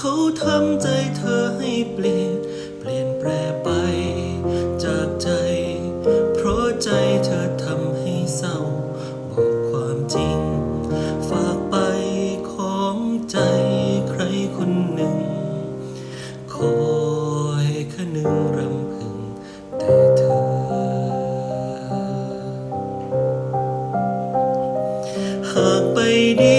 ขาทำใจเธอให้เปลี่ยน เปลี่ยนแปรไปจากใจ เพราะใจเธอทำให้เศร้า บอกความจริง ฝากไปของใจใครคนหนึ่ง คอยคนึงรำพึงแต่เธอ หากไปดี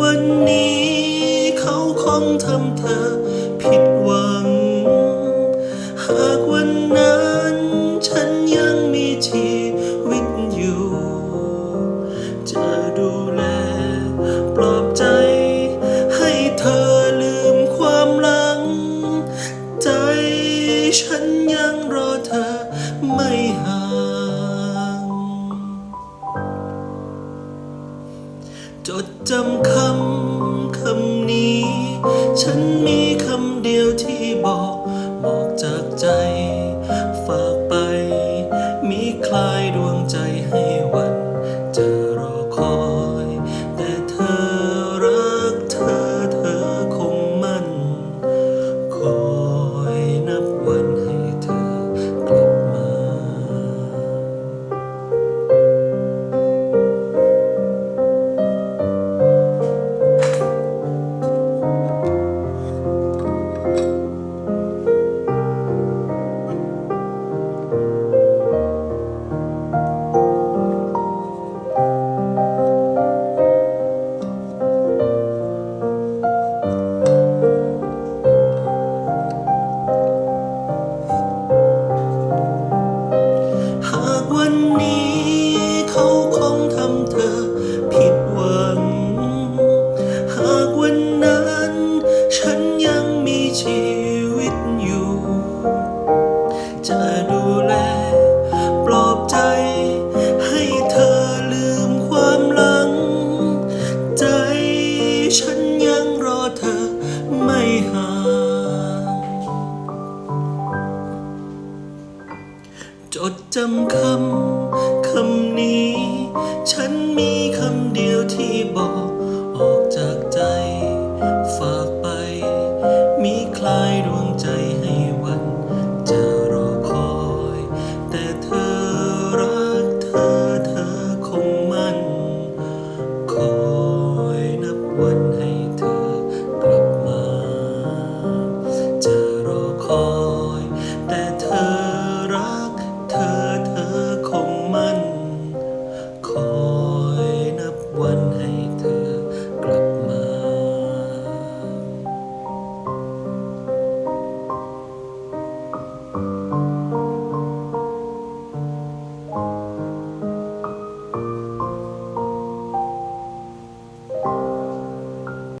วันนี้เขาคงทำเธอ จดจำคำคำนี้ ฉันมี จำคำคำนี้ ฉันมีคำเดียวที่บอก ออกจากใจ ฝากไป มีใคร